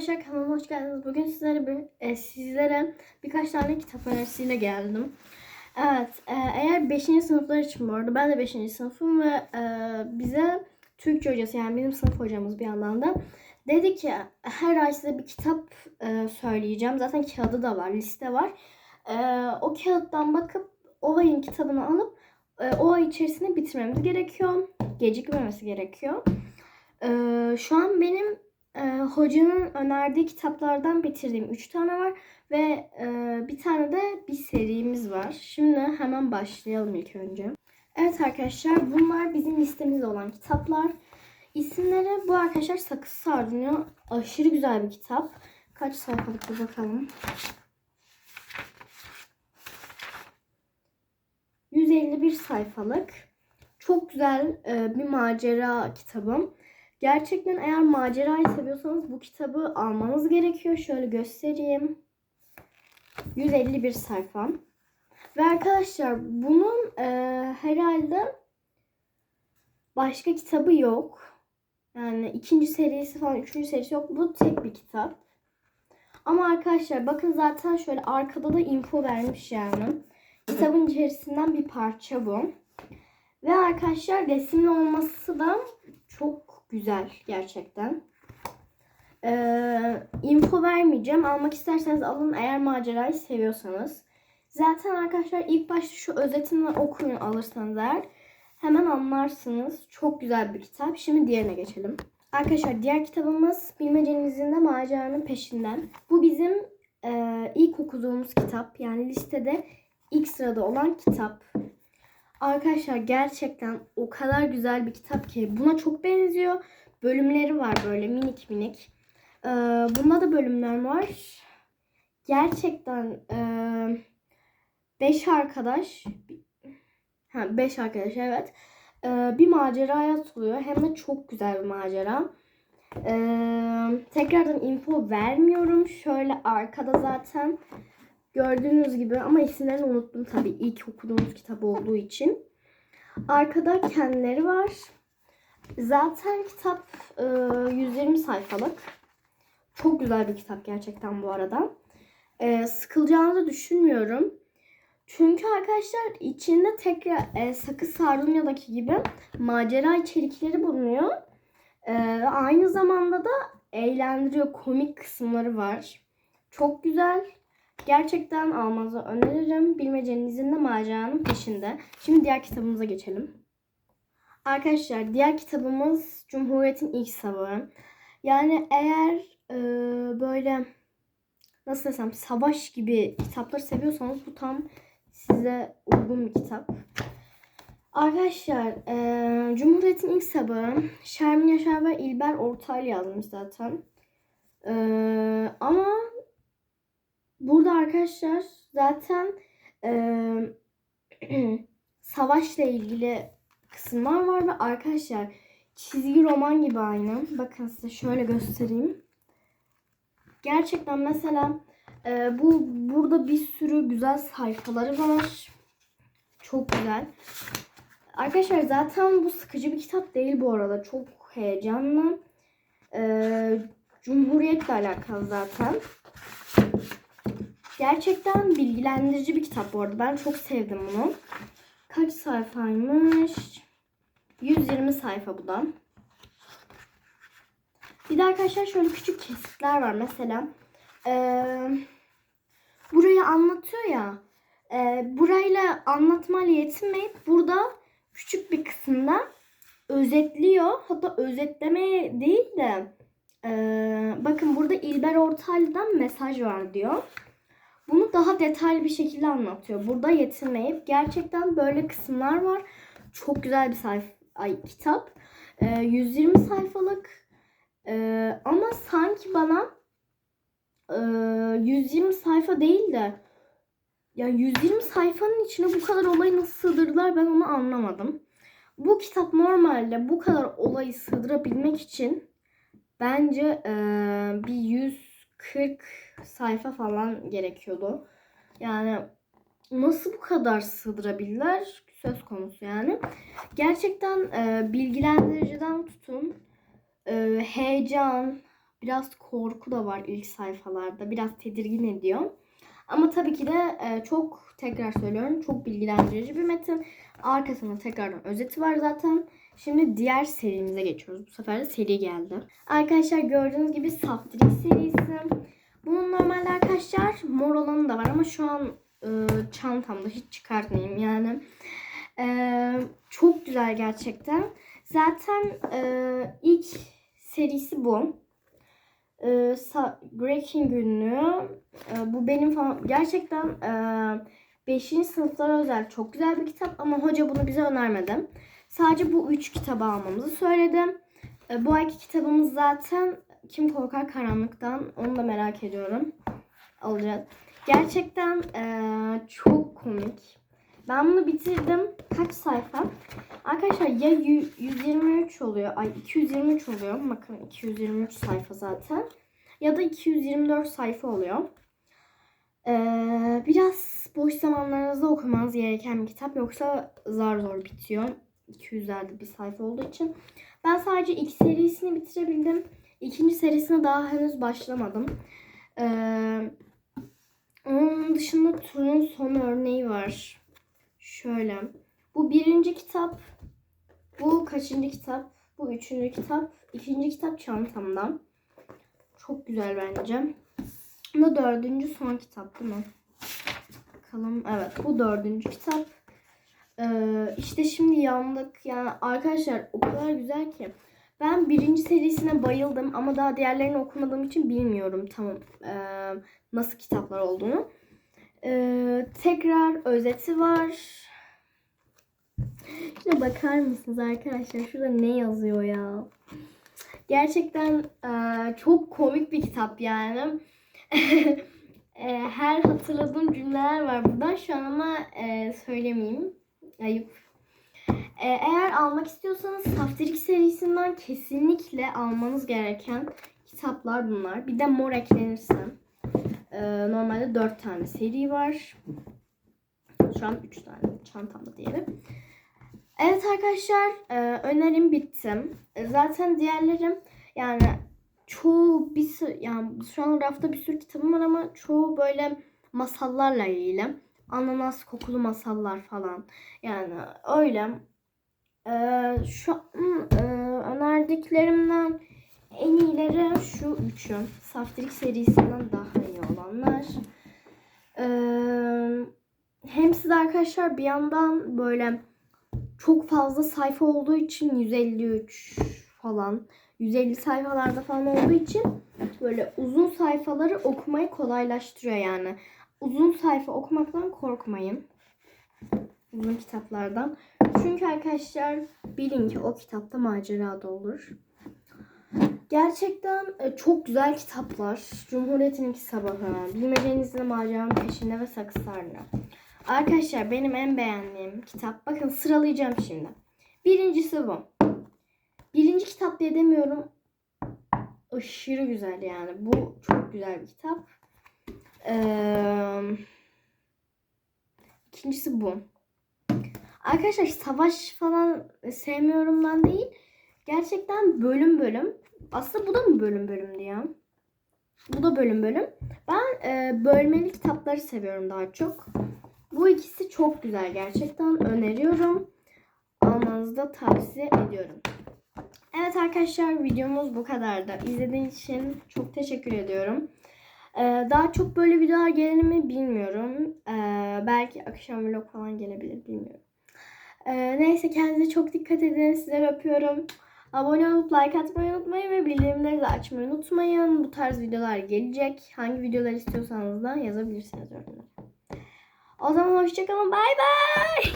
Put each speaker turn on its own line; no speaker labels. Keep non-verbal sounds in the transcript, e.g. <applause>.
Arkadaşlar kanalıma hoş geldiniz. Bugün sizlere bir, e, sizlere birkaç tane kitap önerisiyle geldim. Evet, e, eğer 5. sınıflar için bu arada ben de 5. sınıfım ve e, bize Türkçe hocası yani bizim sınıf hocamız bir yandan da dedi ki her ay size bir kitap e, söyleyeceğim. Zaten kağıdı da var, liste var. E, o kağıttan bakıp o ayın kitabını alıp e, o ay içerisinde bitirmemiz gerekiyor. Gecikmemesi gerekiyor. E, şu an benim e, hocanın önerdiği kitaplardan bitirdiğim 3 tane var ve e, bir tane de bir serimiz var. Şimdi hemen başlayalım ilk önce. Evet arkadaşlar bunlar bizim listemizde olan kitaplar. İsimleri bu arkadaşlar Sakız Sardunya. Aşırı güzel bir kitap. Kaç sayfalık bir bakalım. 151 sayfalık. Çok güzel e, bir macera kitabım. Gerçekten eğer macerayı seviyorsanız bu kitabı almanız gerekiyor. Şöyle göstereyim. 151 sayfa. Ve arkadaşlar bunun e, herhalde başka kitabı yok. Yani ikinci serisi falan, üçüncü serisi yok. Bu tek bir kitap. Ama arkadaşlar bakın zaten şöyle arkada da info vermiş yani. Kitabın içerisinden bir parça bu. Ve arkadaşlar resimli olması da çok güzel gerçekten. Ee, info vermeyeceğim. Almak isterseniz alın eğer macerayı seviyorsanız. Zaten arkadaşlar ilk başta şu özetini okuyun alırsanız eğer. Hemen anlarsınız. Çok güzel bir kitap. Şimdi diğerine geçelim. Arkadaşlar diğer kitabımız Bilmecenizin de maceranın peşinden. Bu bizim e, ilk okuduğumuz kitap. Yani listede ilk sırada olan kitap. Arkadaşlar gerçekten o kadar güzel bir kitap ki buna çok benziyor. Bölümleri var böyle minik minik. Ee, bunda da bölümler var. Gerçekten 5 arkadaş ha 5 arkadaş evet. Ee, bir maceraya atılıyor. Hem de çok güzel bir macera. Ee, tekrardan info vermiyorum. Şöyle arkada zaten Gördüğünüz gibi ama isimlerini unuttum tabii ilk okuduğumuz kitap olduğu için. Arkada kendileri var. Zaten kitap e, 120 sayfalık. Çok güzel bir kitap gerçekten bu arada. E, sıkılacağınızı düşünmüyorum. Çünkü arkadaşlar içinde tekrar e, Sakız Sardunya'daki gibi macera içerikleri bulunuyor. E, aynı zamanda da eğlendiriyor komik kısımları var. Çok güzel. Gerçekten almanızı öneririm. Bilmecenizin de maceranın peşinde. Şimdi diğer kitabımıza geçelim. Arkadaşlar diğer kitabımız Cumhuriyet'in ilk savaşı. Yani eğer e, böyle nasıl desem savaş gibi kitapları seviyorsanız bu tam size uygun bir kitap. Arkadaşlar e, Cumhuriyet'in ilk sabahı Şermin Yaşar ve İlber Ortaylı yazmış zaten. E, ama Burada arkadaşlar zaten e, <clears throat> savaşla ilgili kısımlar var ve arkadaşlar çizgi roman gibi aynı. Bakın size şöyle göstereyim. Gerçekten mesela e, bu burada bir sürü güzel sayfaları var. Çok güzel. Arkadaşlar zaten bu sıkıcı bir kitap değil bu arada. Çok heyecanlı. E, Cumhuriyetle alakalı zaten. Gerçekten bilgilendirici bir kitap bu arada. Ben çok sevdim bunu. Kaç sayfaymış? 120 sayfa bu da. Bir de arkadaşlar şöyle küçük kesitler var. Mesela ee, burayı anlatıyor ya. E, burayla anlatmayla yetinmeyip burada küçük bir kısımda özetliyor. Hatta özetleme değil de e, bakın burada İlber Ortaylı'dan mesaj var diyor. Bunu daha detaylı bir şekilde anlatıyor. Burada yetinmeyip gerçekten böyle kısımlar var. Çok güzel bir sayfa, ay, kitap. Ee, 120 sayfalık ee, ama sanki bana e, 120 sayfa değil de yani 120 sayfanın içine bu kadar olayı nasıl sığdırdılar ben onu anlamadım. Bu kitap normalde bu kadar olayı sığdırabilmek için bence e, bir 100 40 sayfa falan gerekiyordu. Yani nasıl bu kadar sığdırabilirler söz konusu yani. Gerçekten e, bilgilendiriciden tutun e, heyecan, biraz korku da var ilk sayfalarda. Biraz tedirgin ediyor. Ama tabii ki de e, çok tekrar söylüyorum çok bilgilendirici bir metin. Arkasında tekrardan özeti var zaten. Şimdi diğer serimize geçiyoruz. Bu sefer de seri geldi. Arkadaşlar gördüğünüz gibi Saftirik serisi. Bunun normalde arkadaşlar mor olanı da var ama şu an e, çantamda hiç çıkartmayayım yani. E, çok güzel gerçekten. Zaten e, ilk serisi bu. E, Breaking günlüğü. E, bu benim falan gerçekten e, 5. sınıflara özel çok güzel bir kitap ama hoca bunu bize önermedi. Sadece bu üç kitabı almamızı söyledi. E, bu ayki kitabımız zaten Kim Korkar Karanlık'tan. Onu da merak ediyorum. Alacağız. Gerçekten e, çok komik. Ben bunu bitirdim. Kaç sayfa? Arkadaşlar ya yü- 123 oluyor. Ay 223 oluyor. Bakın 223 sayfa zaten. Ya da 224 sayfa oluyor. Ee, biraz boş zamanlarınızda okumanız gereken bir kitap. Yoksa zar zor bitiyor. 200'lerde bir sayfa olduğu için. Ben sadece ilk serisini bitirebildim. İkinci serisine daha henüz başlamadım. Ee, onun dışında turun son örneği var. Şöyle. Bu birinci kitap. Bu kaçıncı kitap? Bu üçüncü kitap. İkinci kitap çantamda. Çok güzel bence. Bu da dördüncü son kitap değil mi? Bakalım. Evet bu dördüncü kitap. Ee, işte şimdi yandık. Yani arkadaşlar o kadar güzel ki. Ben birinci serisine bayıldım ama daha diğerlerini okumadığım için bilmiyorum tamam ee, nasıl kitaplar olduğunu. Ee, tekrar özeti var. Şuna bakar mısınız arkadaşlar? Şurada ne yazıyor ya? Gerçekten ee, çok komik bir kitap yani. Ee, <laughs> her hatırladığım cümleler var buradan şu an ama ee, söylemeyeyim. Ayıp. Ee, eğer almak istiyorsanız Saftirik serisinden kesinlikle almanız gereken kitaplar bunlar. Bir de mor eklenirse. Ee, normalde 4 tane seri var. Şu an 3 tane çantamda diyelim. Evet arkadaşlar e, önerim bitti. E, zaten diğerlerim yani çoğu bir sürü yani şu an rafta bir sürü kitabım var ama çoğu böyle masallarla ilgili. Ananas kokulu masallar falan. Yani öyle. Ee, şu an e, önerdiklerimden en iyileri şu üçü. Saftirik serisinden daha iyi olanlar. Ee, hem siz arkadaşlar bir yandan böyle çok fazla sayfa olduğu için 153 falan 150 sayfalarda falan olduğu için böyle uzun sayfaları okumayı kolaylaştırıyor yani. Uzun sayfa okumaktan korkmayın. Uzun kitaplardan. Çünkü arkadaşlar bilin ki o kitapta macera da olur. Gerçekten e, çok güzel kitaplar. Cumhuriyet'in iki sabahı, Bilmecenizle maceranın peşinde ve sakızlarla. Arkadaşlar benim en beğendiğim kitap. Bakın sıralayacağım şimdi. Birincisi bu. Birinci kitap diye demiyorum. Aşırı güzel yani. Bu çok güzel bir kitap. Ee, ikincisi bu. Arkadaşlar savaş falan sevmiyorumdan değil. Gerçekten bölüm bölüm. Aslında bu da mı bölüm bölümdü ya? Bu da bölüm bölüm. Ben e, bölmeli kitapları seviyorum daha çok. Bu ikisi çok güzel gerçekten öneriyorum. Almanızı da tavsiye ediyorum. Evet arkadaşlar videomuz bu kadardı. İzlediğiniz için çok teşekkür ediyorum. Ee, daha çok böyle videolar gelir mi bilmiyorum. Ee, belki akşam vlog falan gelebilir bilmiyorum. Ee, neyse kendinize çok dikkat edin. Sizleri öpüyorum. Abone olup like atmayı unutmayın ve bildirimleri de açmayı unutmayın. Bu tarz videolar gelecek. Hangi videolar istiyorsanız da yazabilirsiniz yorumlara. O zaman hoşçakalın. Bay bay.